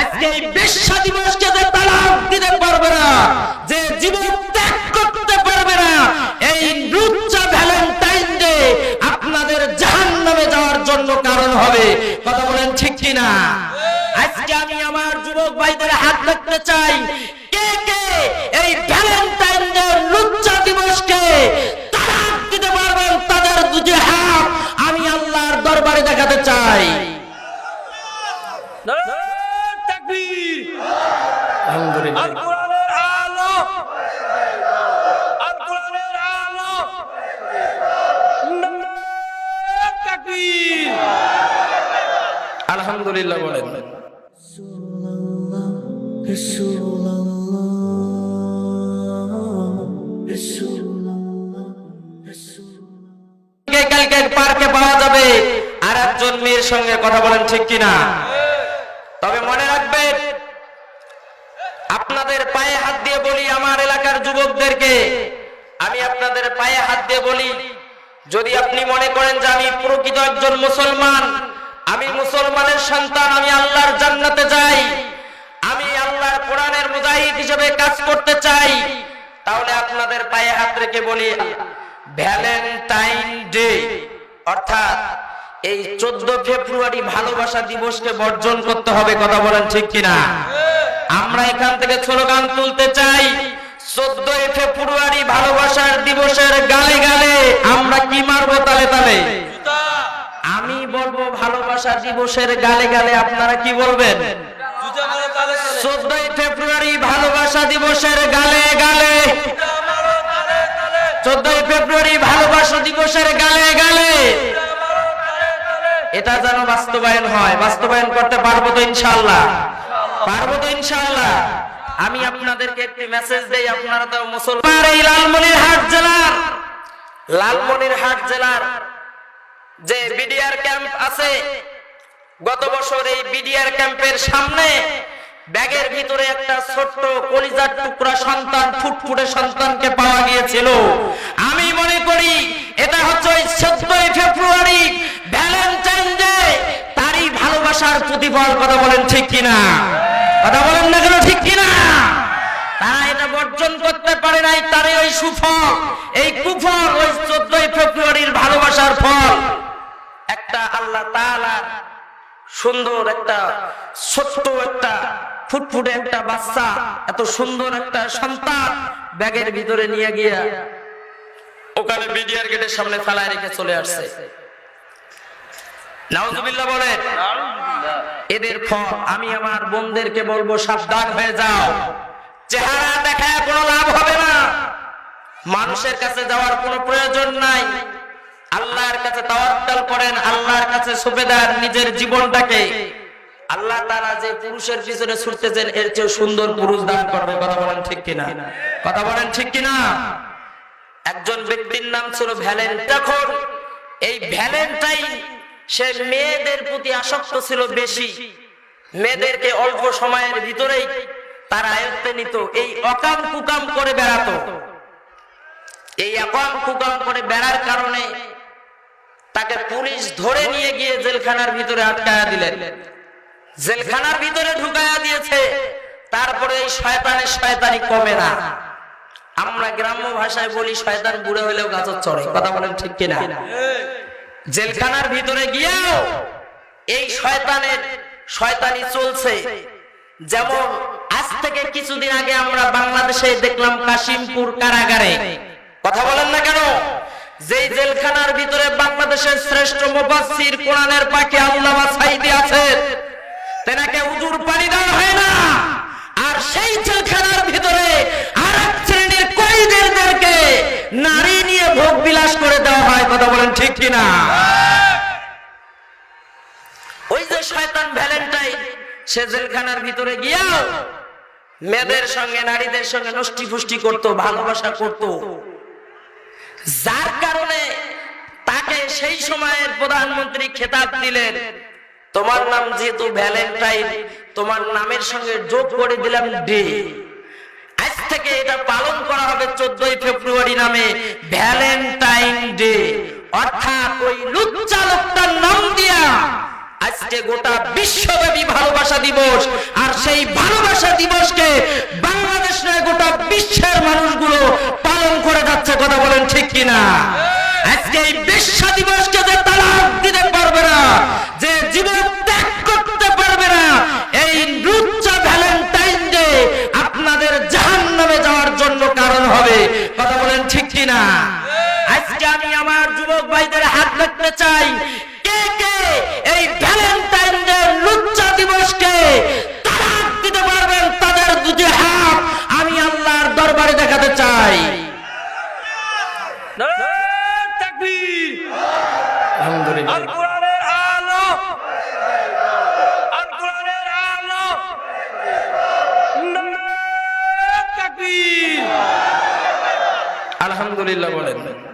আজকে এই বিশ্ব দিবসকে যে তালাক দিতে পারবে না, যে জীবন ত্যাগ করতে পারবে না, এই নুচা ভ্যালেন্টাইন ডে আপনাদের জাহান নামে যাওয়ার জন্য কারণ হবে, কথা বলেন ঠিক কিনা? আজকে আমি আমার যুবক ভাইদের হাত রাখতে চাই কে কে এই ভ্যালেন্টাইন ডে লুচ্চা দিবসকে তালাক দিতে পারবেন তাদের দুটি হাত আমি আল্লাহর দরবারে দেখাতে চাই তাকবীর আলহামদুলিল্লাহ আল কোরআনের আলো আল কোরআনের আলো নারায়ে তাকবীর আলহামদুলিল্লাহ বলেন। কালকে পার্কে পাওয়া যাবে। আর একজন মেয়ের সঙ্গে কথা বলেন ঠিক কিনা? তবে মনে রাখবেন আপনাদের পায়ে হাত দিয়ে বলি আমার এলাকার যুবকদেরকে। আমি আপনাদের পায়ে হাত দিয়ে বলি যদি আপনি মনে করেন যে আমি প্রকৃত একজন মুসলমান আমি মুসলমানের সন্তান, আমি আল্লাহর জান্নাতে যাই। আমি আল্লাহর কোরআনের মুজাহিদ হিসেবে কাজ করতে চাই। তাহলে আপনাদের পায়ে হাত রেখে বলি, ভ্যালেন্টাইন ডে, অর্থাৎ এই চোদ্দ ফেব্রুয়ারি ভালোবাসা দিবসকে বর্জন করতে হবে, কথা বলেন ঠিক কিনা? আমরা এখান থেকে স্লোগান তুলতে চাই, চোদ্দই ফেব্রুয়ারি ভালোবাসার দিবসের গালে গালে আমরা কি মারবো তালে তালে? ভালোবাসা দিবসের গালে গালে আপনারা কি বলবেন? চোদ্দই ফেব্রুয়ারি ভালোবাসা দিবসের গালে গালে। চোদ্দই ফেব্রুয়ারি ভালোবাসা দিবসের গালে গালে। এটা যেন বাস্তবায়ন হয়, বাস্তবায়ন করতে পারব তো ইনশাল্লাহ পারব তো ইনশাল্লাহ আমি আপনাদেরকে একটি মেসেজ দেই, আপনারা তো মুসলমান। এই লালমনির হাট জেলার। লালমনিরহাট জেলার যে বিডিআর ক্যাম্প আছে, গত বছর এই বিডিআর ক্যাম্পের সামনে ব্যাগের ভিতরে একটা ছোট্ট কলিজার টুকরা সন্তান, ফুটফুটে সন্তানকে পাওয়া গিয়েছিল। আমি মনে করি এটা হচ্ছে ওই চোদ্দই ফেব্রুয়ারি ভ্যালেন্টাইন ডে তারই ভালোবাসার প্রতিফল, কথা বলেন ঠিক কিনা? কথা বলেন না কেন ঠিক কিনা? তারা এটা বর্জন করতে পারে নাই, তারই ওই সুফল, এই কুফল ওই চোদ্দই ফেব্রুয়ারির ভালোবাসার ফল। একটা আল্লাহ সুন্দর একটা ছোট্ট একটা ফুটফুটে একটা বাচ্চা, এত সুন্দর একটা সন্তান ব্যাগের ভিতরে নিয়ে গিয়া ওখানে বিডিআর গেটের সামনে ফেলায় রেখে চলে আসছে। এদের ফল, আমি আমার বোনদেরকে বলব সাবধান হয়ে যাও। চেহারা দেখায় কোনো লাভ হবে না। মানুষের কাছে যাওয়ার কোনো প্রয়োজন আল্লাহর কাছে তাওয়াক্কাল করেন, আল্লাহর কাছে সঁপে দেন নিজের জীবনটাকে। আল্লাহ তাআলা যে পুরুষের পিছনে ছুটতেছেন, এর চেয়ে সুন্দর পুরুষ দান করবে। কথা বলেন ঠিক কিনা? কথা বলেন ঠিক কিনা? একজন ব্যক্তির নাম ছিল ভ্যালেন্ট তখন এই ভ্যালেন্টাইন, সে মেয়েদের প্রতি আসক্ত ছিল বেশি। মেয়েদেরকে অল্প সময়ের ভিতরেই তার আয়ত্তে নিত। এই অকাম কুকাম করে বেড়াতো। এই অকাম কুকাম করে বেড়ার কারণে তাকে পুলিশ ধরে নিয়ে গিয়ে জেলখানার ভিতরে আটকায়া দিলেন। জেলখানার ভিতরে ঢুকায়া দিয়েছে। তারপরে এই শয়তানের শয়তানি কমে না। আমরা গ্রাম্য ভাষায় বলি, শয়তান বুড়ে হলেও গাছত চড়ে। কথা বলেন ঠিক কিনা? জেলখানার ভিতরে গিয়েও এই শয়তানের শয়তানি চলছে। যেমন আজ থেকে কিছুদিন আগে আমরা বাংলাদেশে দেখলাম কাশিমপুর কারাগারে। কথা বলেন না কেন? যেই জেলখানার ভিতরে বাংলাদেশের শ্রেষ্ঠ মুফাসসির কোরআনের পাখি আল্লামা সাইদি আছেন, তেনাকে উজুর পানি দেওয়া হয় না। আর সেই জেলখানার ভিতরে আর শ্রেণির কয়েদিদেরকে নারী নিয়ে ভোগ বিলাস করে দেওয়া হয়, কথা বলেন ঠিক কিনা? ওই যে শয়তান ভ্যালেন্টাইন, সে জেলখানার ভিতরে গিয়াও মেয়েদের সঙ্গে, নারীদের সঙ্গে নষ্টি ফুষ্টি করতো, ভালোবাসা করতো। যার কারণে তাকে সেই সময়ের প্রধানমন্ত্রী খেতাব দিলেন। তোমার নাম যেহেতু ভ্যালেন্টাইন, তোমার নামের সঙ্গে যোগ করে দিলাম ডে আজ থেকে এটা পালন করা হবে চোদ্দই ফেব্রুয়ারি নামে ভ্যালেন্টাইন ডে অর্থাৎ ওই লুচ্চা লোকটার নাম দিয়া আজকে গোটা বিশ্বব্যাপী ভালোবাসা দিবস, আর সেই ভালোবাসা দিবসকে বাংলাদেশ নয়, গোটা বিশ্বের মানুষগুলো পালন করে যাচ্ছে কথা বলেন ঠিক কিনা? আজকে এই বিশ্ব দিবসকে যে তালাক দিতে পারবে না যে জীবন ত্যাগ করতে পারবে না এই লুচ্চা ভ্যালেন্টাইন ডে আপনাদের জাহান নামে যাওয়ার জন্য কারণ হবে কথা বলেন ঠিক কিনা? আজকে আমি আমার যুবক ভাইদের হাত রাখতে চাই কে কে এই ভ্যালেন্টাইন ডে লুচ্চা দিবসকে তালাক দিতে পারবেন তাদের দুটি হাত আমি আল্লাহর দরবারে দেখাতে চাই নারায়ণ তাকবীর আলহামদুলিল্লাহ আল কোরআনের আলো। আল কোরআনের আলো। নারায়ণ তাকবীর। আলহামদুলিল্লাহ বলেন।